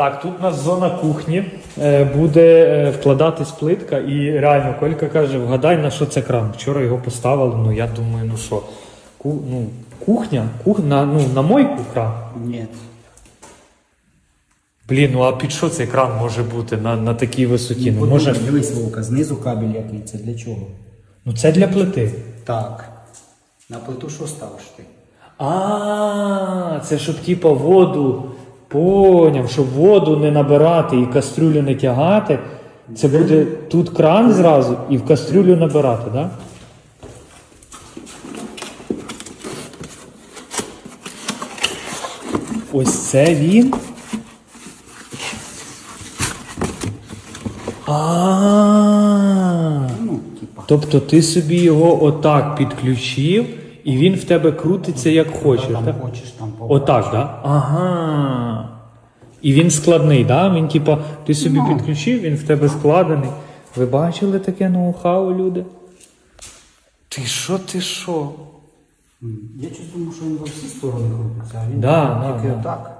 Так, тут у нас зона кухні. Е, Буде е, вкладатись плитка, і реально Колька каже: вгадай, на що це кран. Вчора його поставили. Ну я думаю, ну що, ку, ну, кухня, кух, на, ну, на мойку кран. Ні. Блін, ну а під що цей кран може бути на, на такій висоті? Ну, може, Дивись, Вовка, знизу кабель який, це для чого? ну це для плити. Так. На плиту що ставиш ти? А, це щоб типа воду. Поняв, щоб воду не набирати і кастрюлю не тягати. Це буде тут кран зразу і в кастрюлю набирати, так? Да? Ось це він. А. Ну, типа. Тобто ти собі його отак підключив, і він в тебе крутиться як хочеш. Там так? хочеш, там побачиш. Отак, так? Да? Ага. І він складний, да? Він, типа, ти собі no. підключив, він в тебе складений. Ви бачили таке ноу-хау, люди? Ти що, ти що? Я чувствую, що він во всі сторони крутиться, а він Да, да, тільки да. отак.